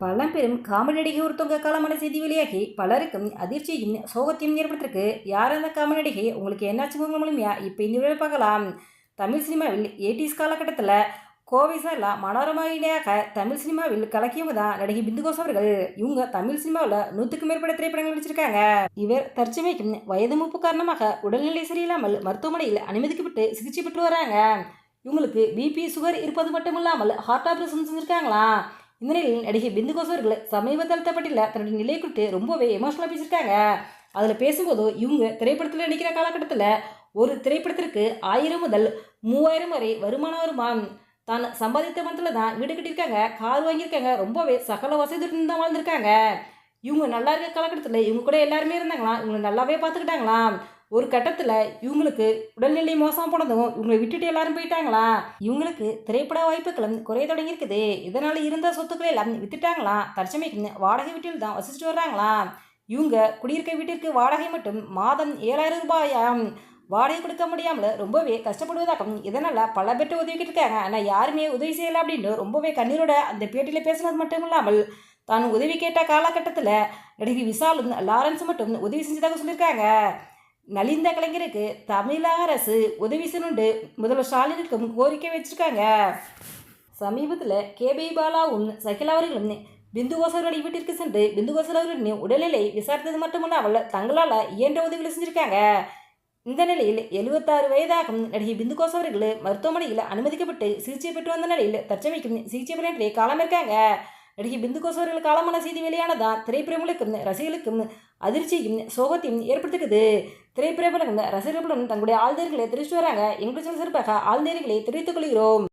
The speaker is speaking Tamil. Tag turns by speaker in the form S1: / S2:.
S1: பழம்பெரும் காமெடி நடிகை ஒருத்தவங்க காலமான செய்தி வெளியாகி பலருக்கும் அதிர்ச்சியும் சோகத்தையும் ஏற்படுத்திருக்கு யார் அந்த காமெடி நடிகை? உங்களுக்கு என்னாச்சுங்க மூலியமா இப்போ இந்த பார்க்கலாம். தமிழ் சினிமாவில் எயிட்டிஸ் காலகட்டத்தில் கோவை சார்லா மனோரமா இணையாக தமிழ் சினிமாவில் கலக்கியவங்க தான் நடிகை பிந்து அவர்கள். இவங்க தமிழ் சினிமாவில் நூற்றுக்கும் மேற்பட்ட திரைப்படங்கள் நடிச்சிருக்காங்க. இவர் தற்சமைக்கும் வயது மூப்பு காரணமாக உடல்நிலை சரியில்லாமல் மருத்துவமனையில் அனுமதிக்கப்பட்டு சிகிச்சை பெற்று வராங்க. இவங்களுக்கு பிபி சுகர் இருப்பது மட்டும் இல்லாமல் ஹார்ட் ஆப்ரேஷன் செஞ்சுருக்காங்களாம். இந்த நிலையில் நடிகை பிந்து கோஸ் அவர்கள் சமீபத்தில் தப்பட்டில் தன்னுடைய நிலை குறித்து ரொம்பவே எமோஷனலாக பேசியிருக்காங்க. அதில் பேசும்போது இவங்க திரைப்படத்தில் நடிக்கிற காலகட்டத்தில் ஒரு திரைப்படத்திற்கு ஆயிரம் முதல் மூவாயிரம் வரை வருமானம் வருமாம். தான் சம்பாதித்த பணத்தில் தான் வீடு கட்டியிருக்காங்க கார் வாங்கியிருக்காங்க ரொம்பவே சகல வசதியுடன் தான் வாழ்ந்திருக்காங்க. இவங்க நல்லா இருக்க காலகட்டத்தில் இவங்க கூட எல்லாருமே இருந்தாங்களாம் இவங்க நல்லாவே பார்த்துக்கிட்டாங்களாம். ஒரு கட்டத்தில் இவங்களுக்கு உடல்நிலை மோசம் போனதும் இவங்களை விட்டுட்டு எல்லாரும் போயிட்டாங்களா? இவங்களுக்கு திரைப்பட வாய்ப்புகளும் குறைய தொடங்கியிருக்குது இதனால் இருந்த சொத்துக்களை எல்லாம் வித்துட்டாங்களாம் தற்சமைக்குன்னு வாடகை வீட்டில் தான் வசிச்சுட்டு வர்றாங்களாம் இவங்க குடியிருக்க வீட்டிற்கு வாடகை மட்டும் மாதம் ஏழாயிரம் ரூபாயாம் வாடகை கொடுக்க முடியாமல் ரொம்பவே கஷ்டப்படுவதாகவும் இதனால் பல பேர்ட்டு உதவிக்கிட்டு இருக்காங்க ஆனால் யாருமே உதவி செய்யலை அப்படின்னு ரொம்பவே கண்ணீரோட அந்த பேட்டியில் பேசுனது மட்டும் இல்லாமல் தான் உதவி கேட்ட காலகட்டத்தில் நடிகை விசாலும் லாரன்ஸ் மட்டும் உதவி செஞ்சதாக சொல்லியிருக்காங்க. நலிந்த கலைஞருக்கு தமிழக அரசு உதவி செய்யணுண்டு முதல்வர் ஸ்டாலினுக்கும் கோரிக்கை வச்சிருக்காங்க. சமீபத்தில் கேபி பாலாவும் சகிலா அவர்களும் பிந்துகோசர்களுடைய வீட்டிற்கு சென்று பிந்துகோசல் அவர்களின் உடல்நிலை விசாரித்தது மட்டுமல்லாமல் தங்களால் இயன்ற உதவிகளை செஞ்சிருக்காங்க. இந்த நிலையில் எழுபத்தாறு வயதாகும் நடிகை பிந்துகோஸ் அவர்கள் மருத்துவமனையில் அனுமதிக்கப்பட்டு சிகிச்சை பெற்று வந்த நிலையில் தற்சமைக்கும் சிகிச்சை பலனின்றி காலம் இருக்காங்க நடிகை பிந்துகோஸ் அவர்கள் காலமான செய்தி வெளியானதான் திரைப்பிரமுகளுக்கும் ரசிகர்களுக்கும் அதிர்ச்சியும் சோகத்தையும் ஏற்படுத்துக்குது திரைப்பிரபலங்கள் ரசிகர்களுடன் தங்களுடைய ஆழ்ந்தர்களை தெரிவித்து வராங்க எங்களுக்கு சிறப்பாக ஆழ்ந்தர்களை தெரிவித்துக் கொள்கிறோம்